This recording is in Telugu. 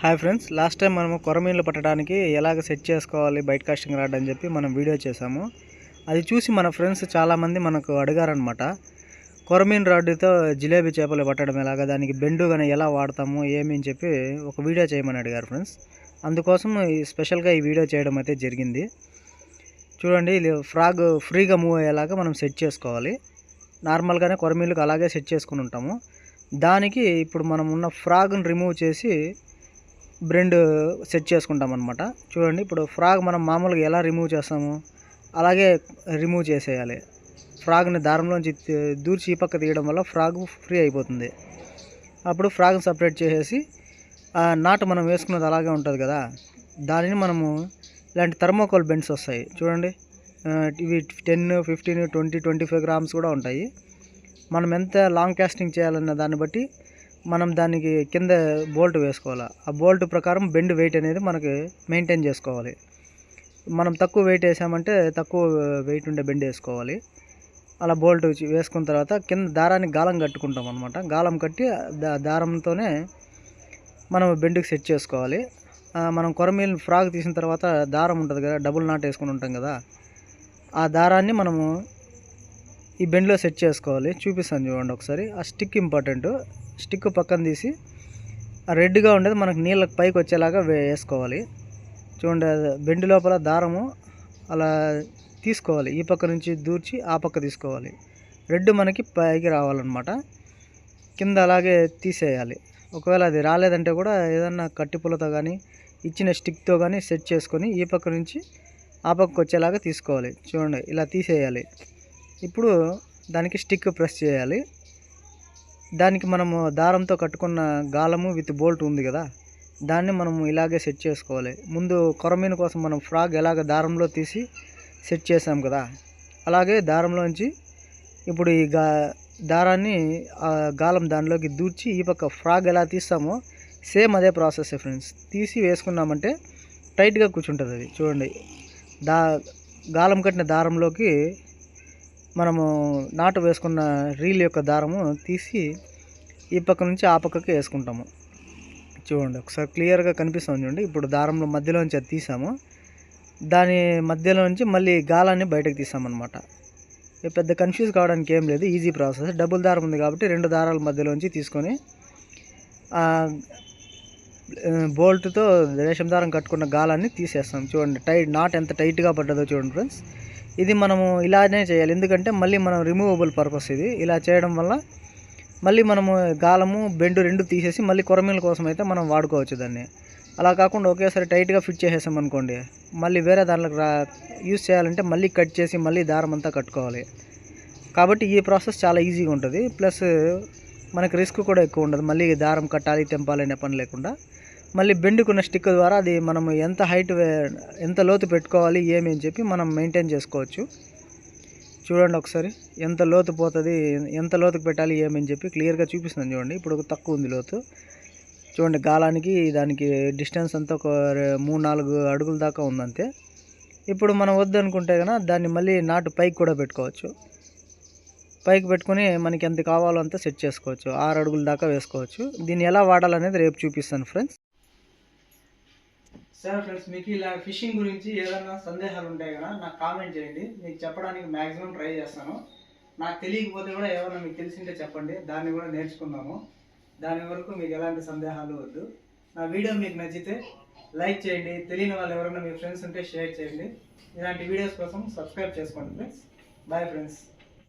హాయ్ ఫ్రెండ్స్ లాస్ట్ టైం మనము కొరమీన్లు పట్టడానికి ఎలాగ సెట్ చేసుకోవాలి బయట కాస్టింగ్ రాడ్ అని చెప్పి మనం వీడియో చేసాము అది చూసి మన ఫ్రెండ్స్ చాలామంది మనకు అడిగారనమాట కొరమీన్ రాడ్డుతో జిలేబీ చేపలు పట్టడం ఎలాగ దానికి బెండు కానీ ఎలా వాడతాము ఏమి అని చెప్పి ఒక వీడియో చేయమని అడిగారు ఫ్రెండ్స్. అందుకోసం ఈ స్పెషల్గా ఈ వీడియో చేయడం అయితే జరిగింది. చూడండి ఇది ఫ్రాగ్ ఫ్రీగా మూవ్ అయ్యేలాగా మనం సెట్ చేసుకోవాలి. నార్మల్గానే కొరమీన్లకు అలాగే సెట్ చేసుకుని ఉంటాము. దానికి ఇప్పుడు మనం ఉన్న ఫ్రాగ్ని రిమూవ్ చేసి బ్రెండ్ సెట్ చేసుకుంటాం అనమాట చూడండి ఇప్పుడు ఫ్రాగ్ మనం మామూలుగా ఎలా రిమూవ్ చేస్తాము అలాగే రిమూవ్ చేసేయాలి. ఫ్రాగ్ని దారంలోంచి దూర్చి ఈ పక్క తీయడం వల్ల ఫ్రాగ్ ఫ్రీ అయిపోతుంది. అప్పుడు ఫ్రాగ్ని సపరేట్ చేసేసి ఆ నాటు మనం వేసుకున్నది అలాగే ఉంటుంది కదా. దానిని మనము ఇలాంటి థర్మోకోల్ బెండ్స్ వస్తాయి. చూడండి ఇవి ten fifteen twenty twenty five grams కూడా ఉంటాయి. మనం ఎంత లాంగ్ కాస్టింగ్ చేయాలన్న దాన్ని బట్టి మనం దానికి కింద బోల్ట్ వేసుకోవాలి. ఆ బోల్ట్ ప్రకారం బెండ్ వెయిట్ అనేది మనకి మెయింటైన్ చేసుకోవాలి. మనం తక్కువ వెయిట్ వేసామంటే తక్కువ వెయిట్ ఉండే బెండ్ వేసుకోవాలి. అలా బోల్ట్ వేసుకున్న తర్వాత కింద దారానికి గాలం కట్టుకుంటాం అనమాట గాలం కట్టి దా దారంతోనే మనం బెండ్కి సెట్ చేసుకోవాలి. మనం కొరమీల్ ఫ్రాక్ తీసిన తర్వాత దారం ఉంటుంది కదా డబుల్ నాట్ వేసుకుని ఉంటాం కదా ఆ దారాన్ని మనము ఈ బెండ్లో సెట్ చేసుకోవాలి. చూపిస్తాను చూడండి ఒకసారి. ఆ స్టిక్ ఇంపార్టెంట్. స్టిక్ పక్కన తీసి ఆ రెడ్గా ఉండేది మనకు నీళ్ళకి పైకి వచ్చేలాగా వేసుకోవాలి. చూడండి బెండ్ లోపల దారము అలా తీసుకోవాలి. ఈ పక్క నుంచి దూర్చి ఆ పక్క తీసుకోవాలి. రెడ్ మనకి పైకి రావాలన్నమాట. కింద అలాగే తీసేయాలి. ఒకవేళ అది రాలేదంటే కూడా ఏదన్నా కట్టిపులతో కానీ ఇచ్చిన స్టిక్తో కానీ సెట్ చేసుకొని ఈ పక్క నుంచి ఆ పక్కకు వచ్చేలాగా తీసుకోవాలి. చూడండి ఇలా తీసేయాలి. ఇప్పుడు దానికి స్టిక్ ప్రెస్ చేయాలి. దానికి మనము దారంతో కట్టుకున్న గాలము విత్ బోల్ట్ ఉంది కదా దాన్ని మనము ఇలాగే సెట్ చేసుకోవాలి. ముందు కొరమీన కోసం మనం ఫ్రాగ్ ఎలాగ దారంలో తీసి సెట్ చేసాం కదా అలాగే దారంలోంచి ఇప్పుడు ఈ గా దారాన్ని ఆ గాలం దానిలోకి దూర్చి ఈ పక్క ఫ్రాగ్ ఎలా తీస్తామో సేమ్ అదే ప్రాసెస్ ఫ్రెండ్స్. తీసి వేసుకున్నామంటే టైట్గా కూర్చుంటుంది అది. చూడండి దా గాలం కట్టిన దారంలోకి మనము నాటు వేసుకున్న రీల్ యొక్క దారము తీసి ఈ పక్క నుంచి ఆ పక్కకి వేసుకుంటాము. చూడండి ఒకసారి క్లియర్గా కనిపిస్తుంది చూడండి. ఇప్పుడు దారంలో మధ్యలోంచి అది తీసాము. దాని మధ్యలో నుంచి మళ్ళీ గాలాన్ని బయటకు తీసామన్నమాట. పెద్ద కన్ఫ్యూజ్ కావడానికి ఏం లేదు ఈజీ ప్రాసెస్ డబుల్ దారం ఉంది కాబట్టి రెండు దారాల మధ్యలోంచి తీసుకొని బోల్ట్తో రేషం దారం కట్టుకున్న గాలాన్ని తీసేస్తాం. చూడండి టైట్ నాట్ ఎంత టైట్గా పడ్డదో చూడండి ఫ్రెండ్స్ ఇది మనము ఇలానే చేయాలి. ఎందుకంటే మళ్ళీ మనం రిమూవబుల్ పర్పస్ ఇది. ఇలా చేయడం వల్ల మళ్ళీ మనము గాలము బెండు రెండు తీసేసి మళ్ళీ కొరమీల కోసం అయితే మనం వాడుకోవచ్చు దాన్ని. అలా కాకుండా ఒకేసారి టైట్గా ఫిట్ చేసేసాం అనుకోండి మళ్ళీ వేరే దాంట్లో రా యూస్ చేయాలంటే మళ్ళీ కట్ చేసి మళ్ళీ దారం అంతా కట్టుకోవాలి. కాబట్టి ఈ ప్రాసెస్ చాలా ఈజీగా ఉంటుంది. ప్లస్ మనకు రిస్క్ కూడా ఎక్కువ ఉండదు. మళ్ళీ దారం కట్టాలి తెంపాలి అనే పని లేకుండా. మళ్ళీ బెండుకున్న స్టిక్ ద్వారా అది మనం ఎంత హైట్ వే- ఎంత లోతు పెట్టుకోవాలి ఏమి అని చెప్పి మనం మెయింటైన్ చేసుకోవచ్చు. చూడండి ఒకసారి ఎంత లోతు పోతుంది ఎంత లోతుకు పెట్టాలి ఏమని చెప్పి క్లియర్గా చూపిస్తున్నాను చూడండి. ఇప్పుడు తక్కువ ఉంది లోతు. చూడండి గాలానికి దానికి డిస్టెన్స్ అంతా ఒక మూడు నాలుగు అడుగుల దాకా ఉందంతే. ఇప్పుడు మనం వద్దనుకుంటే కనుక దాన్ని మళ్ళీ నాటు పైకి కూడా పెట్టుకోవచ్చు. పైకి పెట్టుకుని మనకి ఎంత కావాలో అంత సెట్ చేసుకోవచ్చు. ఆరు అడుగుల దాకా వేసుకోవచ్చు. దీన్ని ఎలా వాడాలనేది రేపు చూపిస్తాను ఫ్రెండ్స్. సార్ ఫ్రెండ్స్ మీకు ఇలా ఫిషింగ్ గురించి ఏదైనా సందేహాలు ఉంటాయి కదా నాకు కామెంట్ చేయండి. మీకు చెప్పడానికి మ్యాక్సిమం ట్రై చేస్తాను. నాకు తెలియకపోతే కూడా ఏమైనా మీకు తెలిసింటే చెప్పండి. దాన్ని కూడా నేర్చుకుందాము. దాని వరకు మీకు ఎలాంటి సందేహాలు వద్దు. నా వీడియో మీకు నచ్చితే లైక్ చేయండి. తెలియని వాళ్ళు ఎవరైనా మీ ఫ్రెండ్స్ ఉంటే షేర్ చేయండి. ఇలాంటి వీడియోస్ కోసం సబ్స్క్రైబ్ చేసుకోండి ఫ్రెండ్స్. Bye friends.